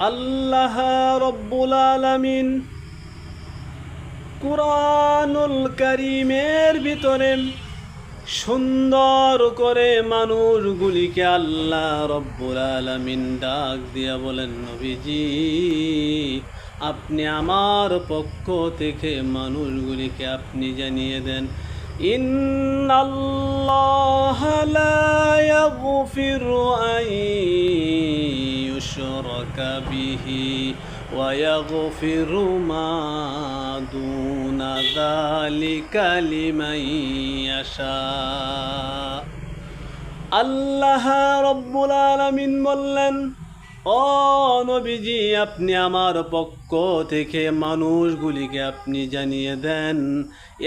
আল্লাহ রব্বুল আলামিন কুরআনুল করিমের ভিতরে সুন্দর করে মানুষগুলিকে আল্লাহ রব্বুল আলামিন ডাক দিয়া বলেন, নবীজি, আপনি আমার পক্ষ থেকে মানুষগুলিকে আপনি জানিয়ে দেন। ইন্নাল্লাহ লা ইয়াগফিরু আন ইউশরাকা বিহি ويغفر ما دون ذلك لمن يشاء আল্লাহ রব্বুল আলামিন বললেন ও নবীজি, আপনি আমার পক্ষ থেকে মানুষগুলিকে আপনি জানিয়ে দেন,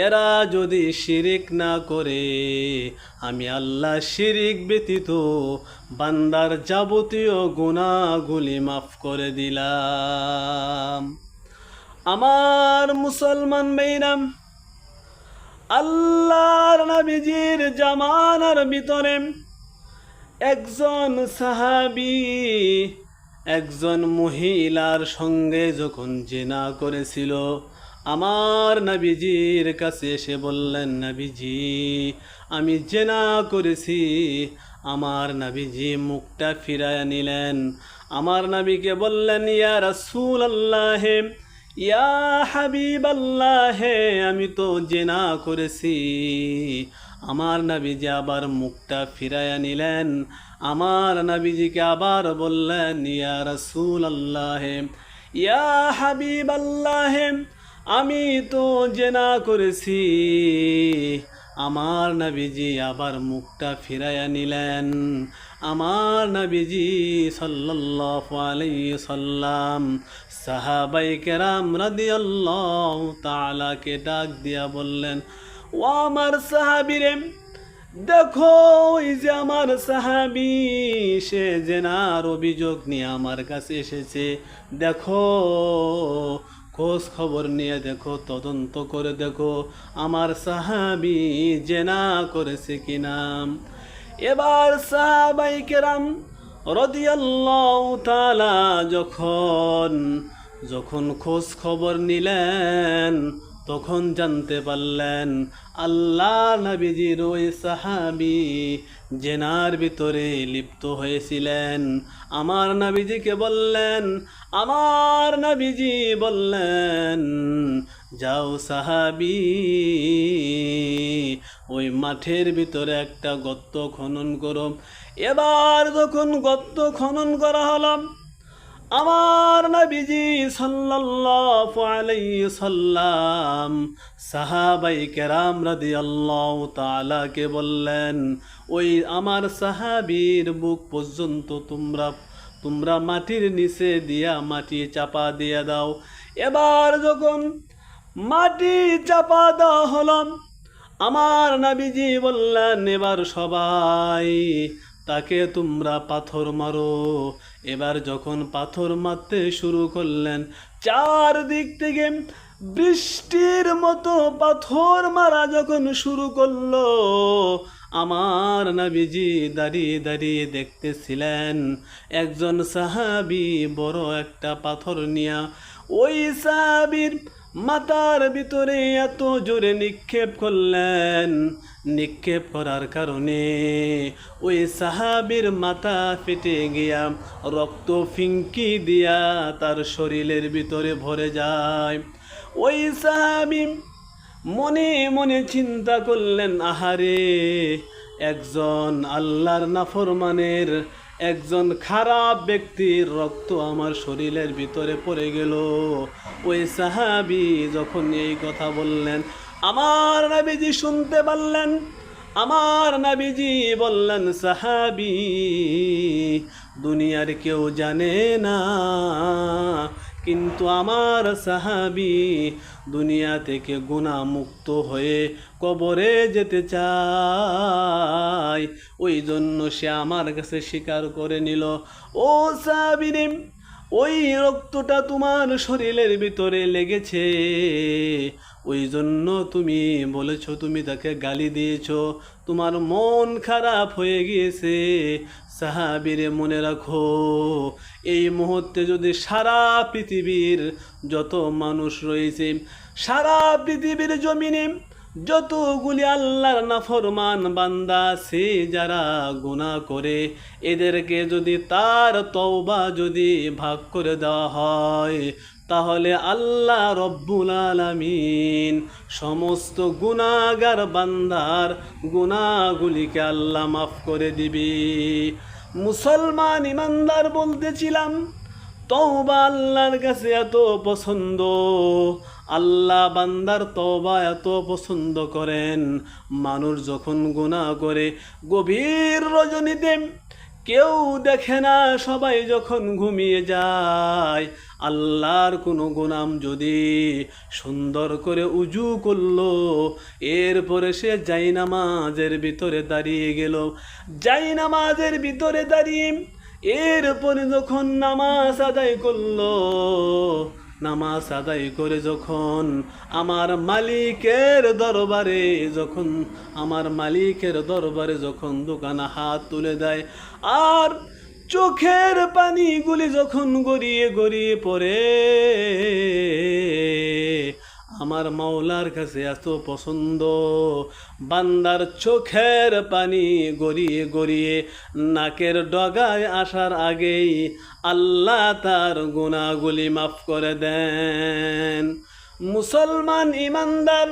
এরা যদি শিরিক না করে, আমি আল্লাহ শিরিক ব্যতীত বান্দার যাবতীয় গুণাগুলি মাফ করে দিলাম। আমার মুসলমান মেয়েরাম আল্লাহর নবীজির জামানার ভিতরে একজন সাহাবি একজন মহিলার সঙ্গে যখন জেনা করেছিল, আমার নাবিজির কাছে এসে বললেন, নাবিজি, আমি জেনা করেছি। আমার নাবিজি মুখটা ফিরাইয়া নিলেন। আমার নাবিকে বললেন, ইয়া রাসূল আল্লাহে ইয়া হাবিব আল্লাহে আমি তো জেনা করেছি। আমার নাবিজি আবার মুখটা ফিরাইয়া নিলেন। আমার নাবিজিকে আবার বললেন, ইয়া রসুল আল্লাহে ইয়া হাবিব আল্লাহে আমি তো জেনা করেছি। আমার নাবিজি আবার মুখটা ফিরাইয়া নিলেন। আমার নাবিজি সাল্লাল্লাহু আলাইহি সাল্লাম সাহাবাই কেরাম রাদিয়াল্লাহু তাআলাকে ডাক দিয়া বললেন, ও আমার সাহাবিরে, দেখো ওই যে আমার সাহাবি, সে জেনার অভিযোগ নিয়ে আমার কাছে এসেছে। দেখো, খোঁজ খবর নিয়ে দেখো, তদন্ত করে দেখো, আমার সাহাবি জেনা করেছে কিনা? এবার সাহাবাই কেরাম রদিয়াল্লাহ তালা যখন যখন খোঁজ খবর নিলেন তখন জানতে পারলেন, আল্লাহ নবীজির ওই সাহাবি জেনার ভিতরে লিপ্ত হয়েছিলেন। আমার নবীজিকে বললেন, আমার নবীজি বললেন, যাও সাহাবি, ওই মাঠের ভিতরে একটা গর্ত খনন করো। এবার যখন গর্ত খনন করা হলো আমার নবীজি সাল্লাল্লাহু আলাইহি সাল্লাম সাহাবাই কেরাম রাদিয়াল্লাহু তাআলাকে বললেন, ওই আমার সাহাবীর বুক পর্যন্ত তোমরা তোমরা মাটির নিচে দিয়া মাটি চাপা দিয়ে দাও। এবার যখন মাটি চাপা দেওয়া হলাম আমার নাবিজি বললেন, এবার সবাই তাকে তোমরা পাথর মারো। এবার যখন পাথর মারতে শুরু করলেন, চারদিক থেকে বৃষ্টির মতো পাথর মারা যখন শুরু করল, আমার নাবিজি দাঁড়িয়ে দাঁড়িয়ে দেখতেছিলেন, একজন সাহাবি বড় একটা পাথর নিয়া। ওই সাহাবির মাথার ভিতরে এত জোরে নিক্ষেপ করলেন নিক্ষেপ করার কারণে ওই সাহাবির মাথা ফেটে গিয়া রক্ত ফিঙ্কি দিয়া তার শরীরের ভিতরে ভরে যায়। ওই সাহাবি মনে মনে চিন্তা করলেন, আহারে, একজন আল্লাহর নাফরমানের একজন খারাপ ব্যক্তির রক্ত আমার শরীরের ভিতরে পড়ে গেল। ওই সাহাবি যখন এই কথা বললেন আমার নাবিজি শুনতে পারলেন, আমার নাবিজি বললেন, সাহাবি, দুনিয়ার কেউ জানে না, কিন্তু আমার সাহাবি দুনিয়া থেকে গুণামুক্ত হয়ে কবরে যেতে চায়। ওই জন্য সে আমার কাছে স্বীকার করে নিল, ও সাহাবিরে ওই রক্তটা তোমার শরীরের ভিতরে লেগেছে। ওই জন্য তুমি বলেছ, তুমি তাকে গালি দিয়েছ। তোমার মন খারাপ হয়ে গিয়েছে। সাহাবিরে মনে রাখো, এই মুহূর্তে যদি সারা পৃথিবীর যত মানুষ রয়েছে, সারা পৃথিবীর জমিনে যতগুলি আল্লাহর নাফরমান বান্দা সে যারা গুনাহ করে, এদেরকে যদি তার তওবা যদি ভাগ করে দেওয়া হয়, তাহলে আল্লাহ রব্বুল আলামিন সমস্ত গুনাহগার বান্দার গুনাহগুলিকে আল্লাহ মাফ করে দিবি। মুসলমান ইমানদার বলতেছিলাম তওবা আল্লাহর কাছে এত পছন্দ। আল্লাহ বান্দার তওবা এত পছন্দ করেন। মানুষ যখন গুনাহ করে গভীর রজনীতে কেউ দেখে না, সবাই যখন ঘুমিয়ে যায়, আল্লাহর কোনো গোনাম যদি সুন্দর করে উজু করল, এরপরে সে যাই নামাজের ভিতরে দাঁড়িয়ে গেল। যাই নামাজের ভিতরে দাঁড়িয়ে এরপরে যখন নামাজ আদায় করল, নামাজ আদায় করে যখন আমার মালিকের দরবারে যখন, আমার মালিকের দরবারে যখন দোকানে হাত তুলে দেয়, আর চোখের পানিগুলি যখন গড়িয়ে গড়িয়ে পড়ে আমার মাওলার কাছে এত পছন্দ। বান্দার চোখের পানি গড়িয়ে গড়িয়ে নাকের ডগায় আসার আগেই আল্লাহ তার গুণাগুলি মাফ করে দেন। মুসলমান ইমানদার